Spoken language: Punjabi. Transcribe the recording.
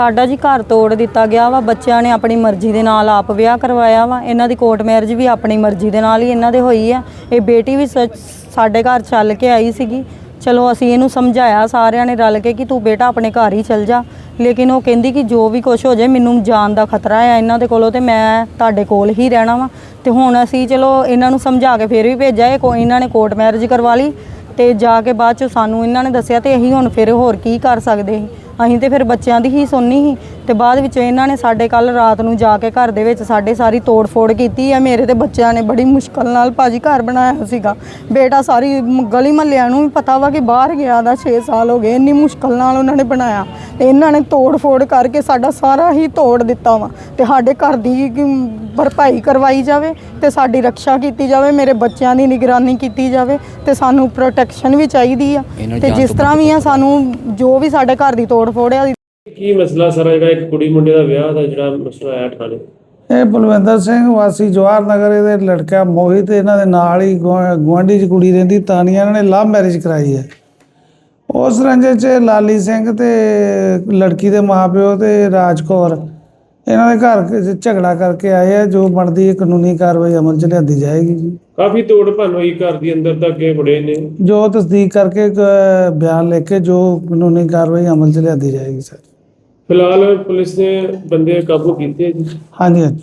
ਸਾਡਾ ਜੀ ਘਰ ਤੋੜ ਦਿੱਤਾ ਗਿਆ ਵਾ, ਬੱਚਿਆਂ ਨੇ ਆਪਣੀ ਮਰਜ਼ੀ ਦੇ ਨਾਲ ਆਪ ਵਿਆਹ ਕਰਵਾਇਆ ਵਾ, ਇਹਨਾਂ ਦੀ ਕੋਰਟ ਮੈਰਿਜ ਵੀ ਆਪਣੀ ਮਰਜ਼ੀ ਦੇ ਨਾਲ ਹੀ ਇਹਨਾਂ ਦੇ ਹੋਈ ਆ। ਇਹ ਬੇਟੀ ਵੀ ਸ- ਸਾਡੇ ਘਰ ਚੱਲ ਕੇ ਆਈ ਸੀਗੀ। ਚਲੋ ਅਸੀਂ ਇਹਨੂੰ ਸਮਝਾਇਆ ਸਾਰਿਆਂ ਨੇ ਰਲ ਕੇ ਕਿ ਤੂੰ ਬੇਟਾ ਆਪਣੇ ਘਰ ਹੀ ਚਲ ਜਾ। ਲੇਕਿਨ ਉਹ ਕਹਿੰਦੀ ਕਿ ਜੋ ਵੀ ਕੁਝ ਹੋ ਜਾਏ, ਮੈਨੂੰ ਜਾਨ ਦਾ ਖਤਰਾ ਆ ਇਹਨਾਂ ਦੇ ਕੋਲੋਂ ਤੇ ਮੈਂ ਤੁਹਾਡੇ ਕੋਲ ਹੀ ਰਹਿਣਾ ਵਾ। ਤੇ ਹੁਣ ਅਸੀਂ ਚਲੋ ਇਹਨਾਂ ਨੂੰ ਸਮਝਾ ਕੇ ਫਿਰ ਵੀ ਭੇਜਿਆ, ਇਹ ਕੋ ਇਹਨਾਂ ਨੇ ਕੋਰਟ ਮੈਰਿਜ ਕਰਵਾ ਲਈ ਤੇ ਜਾ ਕੇ ਬਾਅਦ ਚ ਸਾਨੂੰ ਇਹਨਾਂ ਨੇ ਦੱਸਿਆ ਤੇ ਅਸੀਂ ਹੁਣ ਫਿਰ ਹੋਰ ਕੀ ਕਰ ਸਕਦੇ ਸੀ। ਅਸੀਂ ਤੇ ਫਿਰ ਬੱਚਿਆਂ ਦੀ ਹੀ ਸੁਣਨੀ ਸੀ ਤੇ ਬਾਅਦ ਵਿੱਚ ਇਹਨਾਂ ਨੇ ਸਾਡੇ ਕੱਲ ਰਾਤ ਨੂੰ ਜਾ ਕੇ ਘਰ ਦੇ ਵਿੱਚ ਸਾਡੇ ਸਾਰੀ ਤੋੜ ਫੋੜ ਕੀਤੀ ਆ। ਮੇਰੇ ਤੇ ਬੱਚਿਆਂ ਨੇ ਬੜੀ ਮੁਸ਼ਕਲ ਨਾਲ ਭਾਜੀ ਘਰ ਬਣਾਇਆ ਸੀਗਾ। ਬੇਟਾ ਸਾਰੀ ਮ- ਗਲੀ ਮਹੱਲਿਆਂ ਨੂੰ ਵੀ ਪਤਾ ਵਾ ਕਿ ਬਾਹਰ ਗਿਆ ਦਾ 6 ਸਾਲ ਹੋ ਗਏ, ਇੰਨੀ ਮੁਸ਼ਕਲ ਨਾਲ ਉਹਨਾਂ ਨੇ ਬਣਾਇਆ। ਇਹਨਾਂ ਨੇ ਤੋੜ ਫੋੜ ਕਰਕੇ ਸਾਡਾ ਸਾਰਾ ਹੀ ਤੋੜ ਦਿੱਤਾ ਵਾ ਤੇ ਸਾਡੇ ਘਰ ਦੀ ਕਿ ਭਰਪਾਈ ਕਰਵਾਈ ਜਾਵੇ ਤੇ ਸਾਡੀ ਰੱਖਿਆ ਕੀਤੀ ਜਾਵੇ ਮੇਰੇ ਬੱਚਿਆਂ ਦੀ ਨਿਗਰਾਨੀ ਕੀਤੀ ਜਾਵੇ ਤੇ ਸਾਨੂੰ ਪ੍ਰੋਟੈਕਸ਼ਨ ਵੀ ਚਾਹੀਦੀ ਆ ਤੇ ਜਿਸ ਤਰ੍ਹਾਂ ਵੀ ਆ ਸਾਨੂੰ ਜੋ ਵੀ ਸਾਡੇ ਘਰ ਦੀ ਤੋੜ ਫੋੜ ਆ ਕੀ ਮਸਲਾ ਸਾਰਾ ਜਿਹੜਾ ਇੱਕ ਕੁੜੀ ਮੁੰਡੇ ਦਾ ਵਿਆਹ ਦਾ ਜਿਹੜਾ ਮਸਲਾ ਆਇਆ ਠਾਣੇ ਇਹ ਬਲਵਿੰਦਰ ਸਿੰਘ ਵਾਸੀ ਜਵਾਹਰ ਨਗਰ ਇਹਦੇ ਲੜਕਾ ਮੋਹਿਤ ਇਹਨਾਂ ਦੇ ਨਾਲ ਹੀ ਗੁਆ- ਗੁਆਂਢੀ ਚ ਕੁੜੀ ਰਹਿੰਦੀ ਤਾਨੀਆ ਇਹਨਾਂ ਨੇ ਲਵ ਮੈਰਿਜ ਕਰਾਈ ਹੈ। ਉਸ ਰੰਜੇ ਚ ਲਾਲੀ ਸਿੰਘ ਤੇ ਲੜਕੀ ਦੇ ਮਾਪਿਓ ਤੇ ਰਾਜਕੌਰ ਇਹਨਾਂ ਦੇ ਘਰ ਝਗੜਾ ਕਰਕੇ ਆਏ ਆ ਜੋ ਬਣਦੀ ਹੈ ਕਾਨੂੰਨੀ ਕਾਰਵਾਈ ਅਮਲ ਚ ਲਿਆਂਦੀ ਜਾਏਗੀ ਜੀ। ਕਾਫੀ ਤੋੜ ਭੰਨ ਹੋਈ ਘਰ ਦੀ ਅੰਦਰ ਤੱਕ ਅੱਗੇ ਬੜੇ ਨੇ। ਜੋ ਤਸਦੀਕ ਕਰਕੇ ਅਹ, ਬਿਆਨ ਲਿਖ ਕੇ ਜੋ ਕਾਨੂੰਨੀ ਕਾਰਵਾਈ ਅਮਲ ਚ ਲਿਆਂਦੀ ਜਾਏਗੀ ਸਰ। ਫਿਲਹਾਲ ਪੁਲਿਸ ਨੇ ਬੰਦੇ ਕਾਬੂ ਕੀਤੇ ਜੀ। ਹਾਂਜੀ ਹਾਂਜੀ।